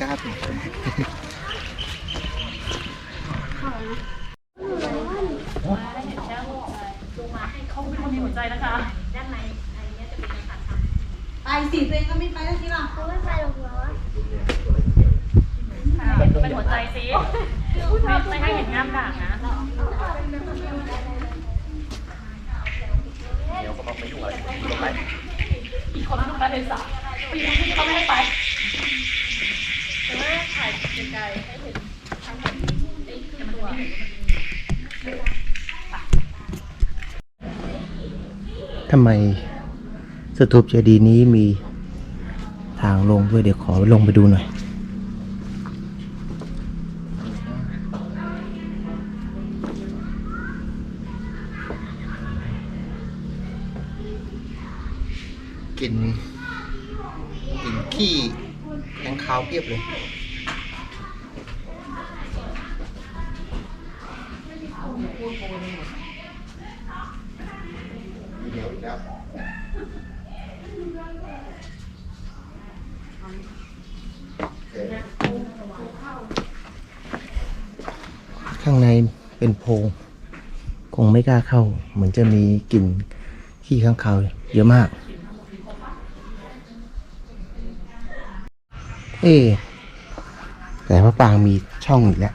กล้าถึงไปสิตัวเองก็ไม่ไปแล้วทีหลังเขาไม่ไปหรอกเหรอเป็นหัวใจสิไม่ให้เห็นงามด่างนะ คนต้องการเดสาปีนี้เขาไม่ให้ไปทำไมสถูปเจดีย์นี้มีทางลงด้วยเดี๋ยวขอลงไปดูหน่อย กินกิน ขี้แข้งขาวเพียบเลย เดี๋ยวอีกแล้วข้างในเป็นโพรงคงไม่กล้าเข้า เหมือนจะมีกลิ่นขี้ข้างคาวเยอะมาก เอ๊แต่พระปางมีช่องอีกแล้ว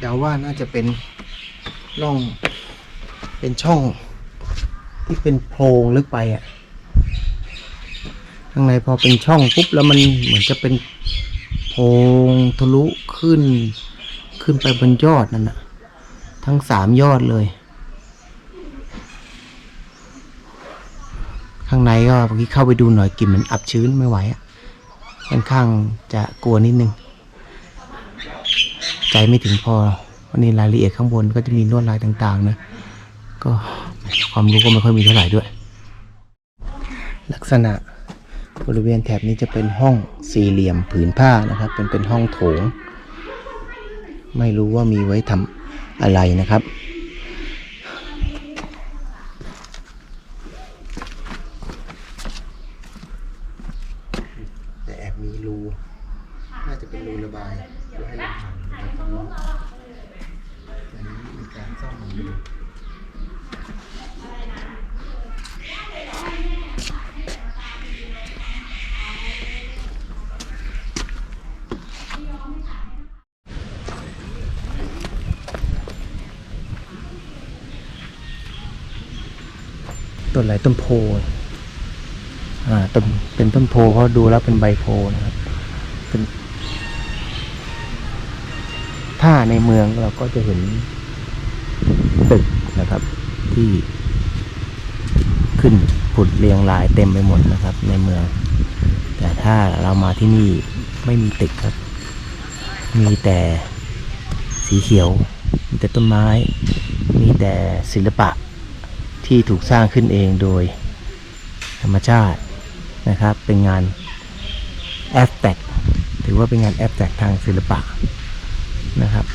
เดาว่าน่าจะเป็นร่อง เป็นช่อง ที่เป็นโพรงลึกไปอะข้างในพอเป็นช่องปุ๊บแล้วมันเหมือนจะเป็นโพรงทะลุขึ้น ขึ้นไปบนยอดนั่นนะทั้งสามยอดเลย ข้างในก็เมื่อกี้เข้าไปดูหน่อยกลิ่นมันอับชื้นไม่ไหวอะค่อนข้างจะกลัวนิดนึง ใจไม่ถึงพอวันนี้รายละเอียดข้างบนก็จะมีลวดลายต่างๆนะ ก็ความรู้ก็ไม่ค่อยมีเท่าไหร่ด้วย ลักษณะบริเวณแถบนี้จะเป็นห้องสี่เหลี่ยมผืนผ้านะครับ เป็นเป็นห้องโถง ไม่รู้ว่ามีไว้ทำอะไรนะครับแต่แอบมีรู น่าจะเป็นรูระบายเพื่อให้ลม ต้นอะไรต้นโพอ่าต้นเป็นต้นโพเพราะดูแล้วเป็นใบโพนะครับ เป็น ถ้าในเมืองเราก็จะเห็นตึกนะครับ ที่ขึ้นผุดเรียงรายเต็มไปหมดนะครับ ในเมือง แต่ถ้าเรามาที่นี่ไม่มีตึกครับ มีแต่สีเขียว มีแต่ต้นไม้ มีแต่ศิลปะที่ถูกสร้างขึ้นเองโดยธรรมชาตินะครับ เป็นงานแอสแตกถือว่าเป็นงานแอสแตกทางศิลปะ นะครับ